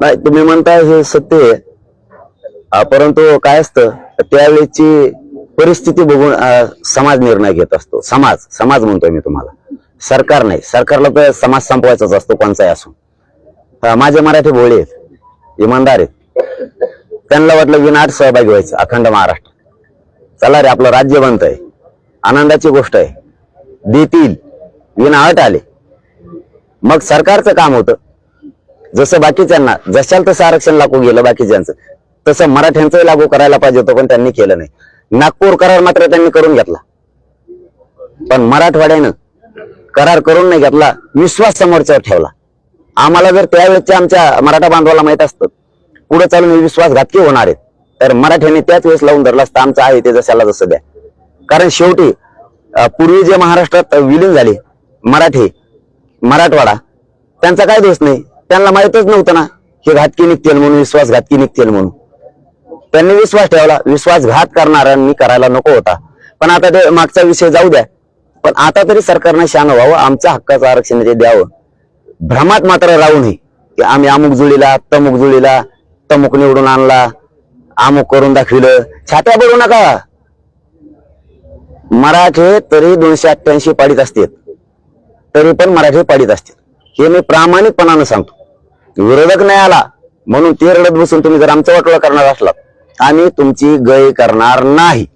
नाही तुम्ही म्हणताय हे सत्य आहे. परंतु काय असतं त्यावेळेची परिस्थिती बघून समाज निर्णय घेत असतो. समाज समाज म्हणतोय मी तुम्हाला. सरकार नाही. सरकारला तर समाज संपवायचाच असतो कोणचाही असून माझे मराठी भोळे आहेत इमानदार आहेत. त्यांना वाटलं विनाट सहभागी व्हायचं अखंड महाराष्ट्र. चला रे आपलं राज्य बनतंय. आनंदाची गोष्ट आहे. देतील. विनाट आले. मग सरकारचं काम होतं. जसं बाकीच्यांना जशाल तसं आरक्षण लागू गेलं बाकीच्यांचं. तसं मराठ्यांचंही लागू करायला पाहिजे होतं पण त्यांनी केलं नाही. नागपूर करार मात्र त्यांनी करून घेतला. पण मराठवाड्यानं करार करून नाही घेतला विश्वास समोरच्यावर ठेवला. आम्हाला जर त्यावेळेसच्या आमच्या मराठा बांधवाला माहीत असतं पुढे चालून विश्वासघातकी होणार आहेत. तर मराठ्याने त्याच वेळेस लावून धरला असतं आमचं आहे ते जशाला जसं द्या. कारण शेवटी पूर्वी जे महाराष्ट्रात विलीन झाले मराठी मराठवाडा त्यांचा काय दोष नाही? त्यांना माहितच नव्हतं ना. हे घातकी निघतील म्हणून विश्वासघातकी निघतील म्हणून. त्यांनी विश्वास ठेवला. विश्वासघात करणाऱ्यांनी करायला नको होता. पण आता ते मागचा विषय जाऊ द्या. पण आता तरी सरकारनं शान व्हावं. आमच्या हक्काचं आरक्षण ते द्यावं. भ्रमात मात्र राहू नये की आम्ही अमुक जुळीला तमुक जुळीला तमुक निवडून आणला अमुक करून दाखविलं. छात्या बोलू नका. मराठे तरी दोनशे अठ्ठ्याऐंशी पाडीत असतात तरी पण मराठी पाडीत असतात हे मी प्रामाणिकपणानं सांगतो. विरोधक नाही आला म्हणून ते रडत बसून तुम्ही जर आमचं वाटोळा करणार असलात आम्ही तुमची गय करणार नाही.